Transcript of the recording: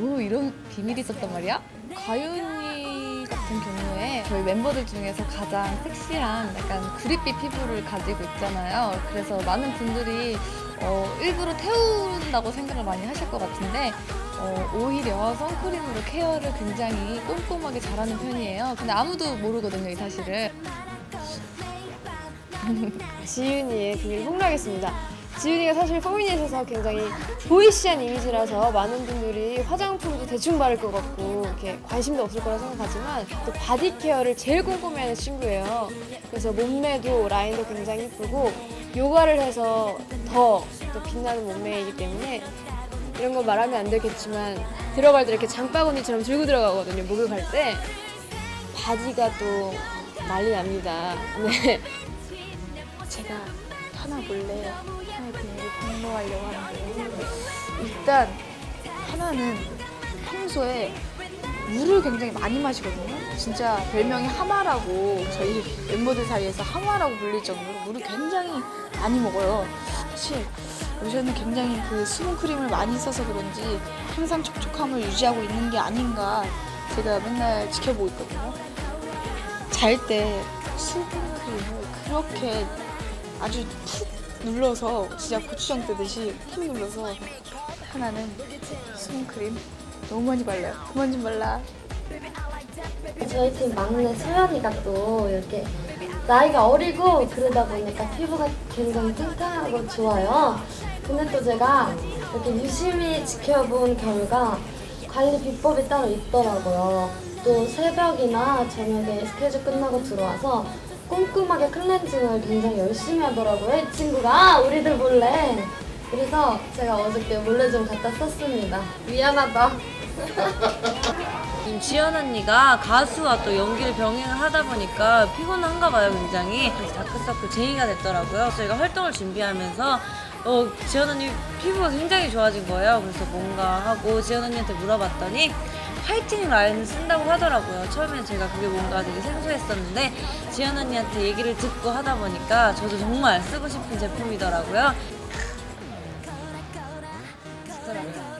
오 이런 비밀이 있었단 말이야? 가윤이 같은 경우에 저희 멤버들 중에서 가장 섹시한 약간 구릿빛 피부를 가지고 있잖아요. 그래서 많은 분들이 어, 일부러 태운다고 생각을 많이 하실 것 같은데 어, 오히려 선크림으로 케어를 굉장히 꼼꼼하게 잘하는 편이에요. 근데 아무도 모르거든요, 이 사실을. 지윤이의 비밀 폭로하겠습니다. 지윤이가 사실 포미닛에서 굉장히 보이시한 이미지라서 많은 분들이 화장품도 대충 바를 것 같고 이렇게 관심도 없을 거라 생각하지만 또 바디 케어를 제일 꼼꼼히 하는 친구예요. 그래서 몸매도 라인도 굉장히 예쁘고 요가를 해서 더, 더 빛나는 몸매이기 때문에 이런 거 말하면 안 되겠지만 들어갈 때 이렇게 장바구니처럼 들고 들어가거든요. 목욕할 때 바디가 또 난리 납니다. 네. 제가 하나 몰래 하나의 비밀을 공모하려고 하는데요. 일단 하나는 평소에 물을 굉장히 많이 마시거든요. 진짜 별명이 하마라고 저희 멤버들 사이에서 하마라고 불릴 정도로 물을 굉장히 많이 먹어요. 사실 요새는 굉장히 그 수분 크림을 많이 써서 그런지 항상 촉촉함을 유지하고 있는 게 아닌가 제가 맨날 지켜보고 있거든요. 잘 때 수분 크림을 그렇게 아주 푹 눌러서 진짜 고추장 뜨듯이 푹 눌러서 하나는 수분크림 너무 많이 발라요. 그만 좀 발라. 저희 팀 막내 소연이가 또 이렇게 나이가 어리고 그러다 보니까 피부가 굉장히 탱탱하고 좋아요. 근데 또 제가 이렇게 유심히 지켜본 결과 관리 비법이 따로 있더라고요. 또 새벽이나 저녁에 스케줄 끝나고 들어와서 꼼꼼하게 클렌징을 굉장히 열심히 하더라고요. 이 친구가 우리들 몰래. 그래서 제가 어저께 몰래 좀 갖다 썼습니다. 미안하다. 지금 지연 언니가 가수와 또 연기를 병행을 하다 보니까 피곤한가 봐요 굉장히 그래서 다크서클 제의가 됐더라고요 저희가 활동을 준비하면서 어, 지연 언니 피부가 굉장히 좋아진 거예요. 그래서 뭔가 하고 지연 언니한테 물어봤더니 화이팅 라인을 쓴다고 하더라고요. 처음엔 제가 그게 뭔가 되게 생소했었는데 지연 언니한테 얘기를 듣고 하다 보니까 저도 정말 쓰고 싶은 제품이더라고요. 좋더라고요